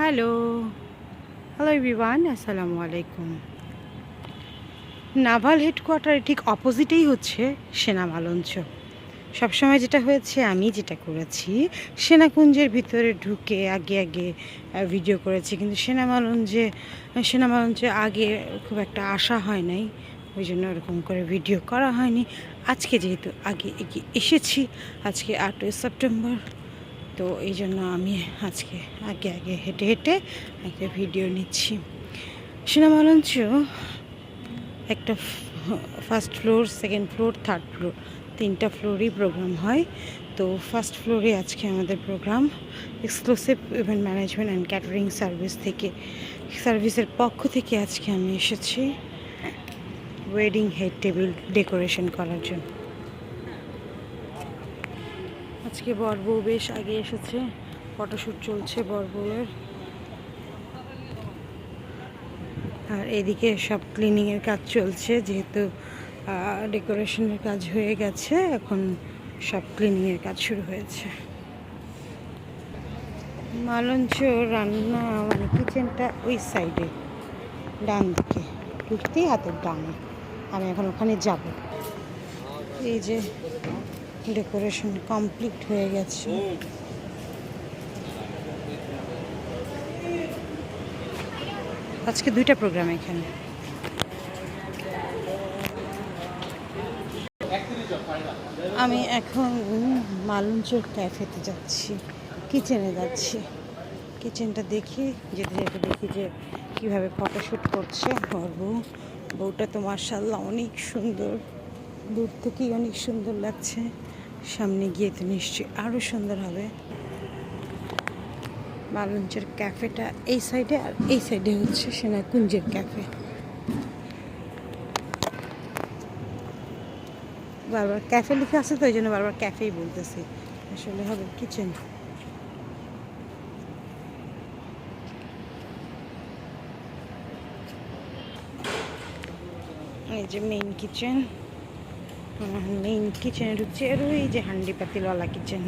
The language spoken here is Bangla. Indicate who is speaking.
Speaker 1: হ্যালো। হ্যালো এভরিওয়ান, আসসালামু আলাইকুম। নাভাল হেডকোয়ার্টারে ঠিক অপোজিটেই হচ্ছে সেনামালঞ্চ সবসময় যেটা হয়েছে, আমি যেটা করেছি, সেনাকুঞ্জের ভিতরে ঢুকে আগে আগে ভিডিও করেছি। কিন্তু সেনামালঞ্জে সেনামালঞ্চে আগে খুব একটা আসা হয় নাই। ওই জন্য ওরকম করে ভিডিও করা হয়নি। আজকে যেহেতু আগে এগিয়ে এসেছি, আজকে আটই সেপ্টেম্বর। তো এই জন্য আমি আজকে আগে আগে হেঁটে হেঁটে একটা ভিডিও নিচ্ছি। সিনেমা লঞ্চ একটা first floor second floor third floor তিনটা ফ্লোরই প্রোগ্রাম হয়। তো ফার্স্ট ফ্লোরে আজকে আমাদের programme exclusive event management and catering service থেকে সার্ভিসের পক্ষ থেকে আজকে আমি এসেছি ওয়েডিং হেড টেবিল ডেকোরেশন করার জন্য। আজকে বর বউ বেশ আগে এসেছে। ফটোশ্যুট চলছে বর বউয়ের আর এদিকে সব ক্লিনিংয়ের কাজ চলছে, যেহেতু ডেকোরেশনের কাজ হয়ে গেছে, এখন সব ক্লিনিংয়ের কাজ শুরু হয়েছে। মালঞ্চ রান্না মানে কিচেনটা ওই সাইডে ডান দিকে। ঢুকতেই হাতের ডানে। আমি এখন ওখানে যাব। এই যে ডেকোরেশন কমপ্লিট হয়ে গেছে। আজকে দুইটা প্রোগ্রাম এখানে। আমি এখন মালঞ্চর ক্যাফেতে যাচ্ছি, কিচেনে যাচ্ছি। কিচেনটা দেখি, যেতে যেতে দেখি যে কীভাবে ফটোশ্যুট করছে। ওর বউ, বউটা তো মার্শাল্লাহ অনেক সুন্দর। দূর থেকেই অনেক সুন্দর লাগছে। সামনে গিয়ে তো নিশ্চয়ই আরও সুন্দর হবে। বালঞ্চের ক্যাফেটা এই সাইডে আর এই সাইডে হচ্ছে সেনাকুঞ্জের ক্যাফে। বারবার ক্যাফে লিখে আছে তো ওই জন্য বারবার ক্যাফেই বলতেছি। আসলে হবে কিচেন এই যে মেইন কিচেন মেইন কিচেনে ঢুকছে আর ওই যে হান্ডি পাতিলওয়ালা কিচেন